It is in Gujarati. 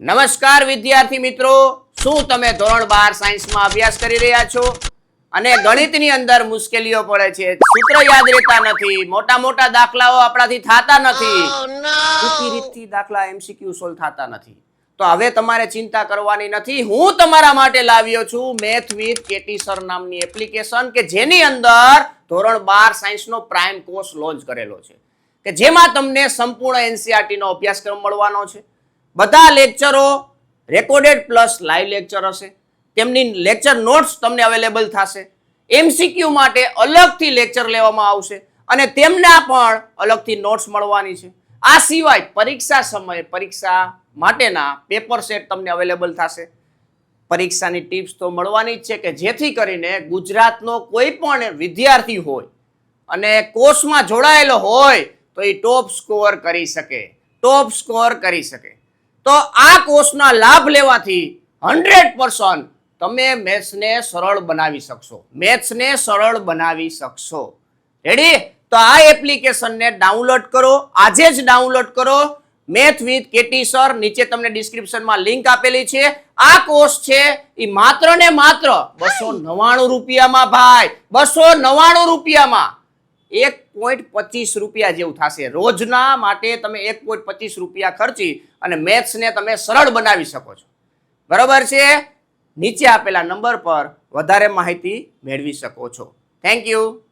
નમસ્કાર વિદ્યાર્થી મિત્રો. શું તમે ધોરણ બાર સાયન્સમાં અભ્યાસ કરી રહ્યા છો? અને ગણિતની અંદર મુશ્કેલીઓ પડે છે. સૂત્ર યાદ રહેતા નથી. મોટા મોટા દાખલાઓ આપણાથી થતા નથી. ટૂંકી રીતથી દાખલા એમસીક્યુ સોલ્વ થતા નથી. તો હવે તમારે ચિંતા કરવાની નથી. હું તમારા માટે લાવ્યો છું મેથ વિથ કેટી સર નામની એપ્લિકેશન કે જેની અંદર ધોરણ બાર સાયન્સનો પ્રાઇમ કોર્સ લોન્ચ કરેલો છે. કે જેમાં તમને સંપૂર્ણ એનસીઆરટી નો અભ્યાસક્રમ મળવાનો છે. બધા લેક્ચરો રેકોર્ડેડ પ્લસ લાઈવ લેક્ચર હશે. તેમની લેક્ચર નોટ્સ તમને અવેલેબલ થશે. એમસીક્યુ માટે અલગથી લેક્ચર લેવામાં આવશે અને તેમના પણ અલગથી નોટ્સ મળવાની છે. આ સિવાય પરીક્ષા સમયે પરીક્ષા માટેના પેપર સેટ તમને અવેલેબલ થશે. પરીક્ષાની ટિપ્સ તો મળવાની જ છે કે જેથી કરીને ગુજરાતનો કોઈ પણ વિદ્યાર્થી હોય અને કોર્સમાં જોડાયેલો હોય તો એ ટોપ સ્કોર કરી શકે. ટોપ સ્કોર કરી શકે. તો આ કોર્સના લાભ લેવાથી હંડ્રેડ પર્સન્ટ તમે મેથ્સને સરળ બનાવી શકશો. મેથ્સને સરળ બનાવી શકશો. રેડી તો આ એપ્લિકેશનને ડાઉનલોડ કરો. આજે જ ડાઉનલોડ કરો. મેથ વિથ કેટી સર નીચે તમને ડિસ્ક્રિપ્શનમાં લિંક આપેલી છે. આ કોર્સ છે એ માત્ર ને માત્ર બસો નવ્વાણું રૂપિયામાં ભાઈ. બસો નવ્વાણું રૂપિયામાં. એક પોઈન્ટ પચીસ રૂપિયા જેવું થશે. રોજના માટે તમે એક પોઈન્ટ પચીસ રૂપિયા ખર્ચી અને મેથ્સને તમે સરળ બનાવી શકો છો. બરાબર છે? નીચે આપેલા નંબર પર વધારે માહિતી મેળવી શકો છો. Thank you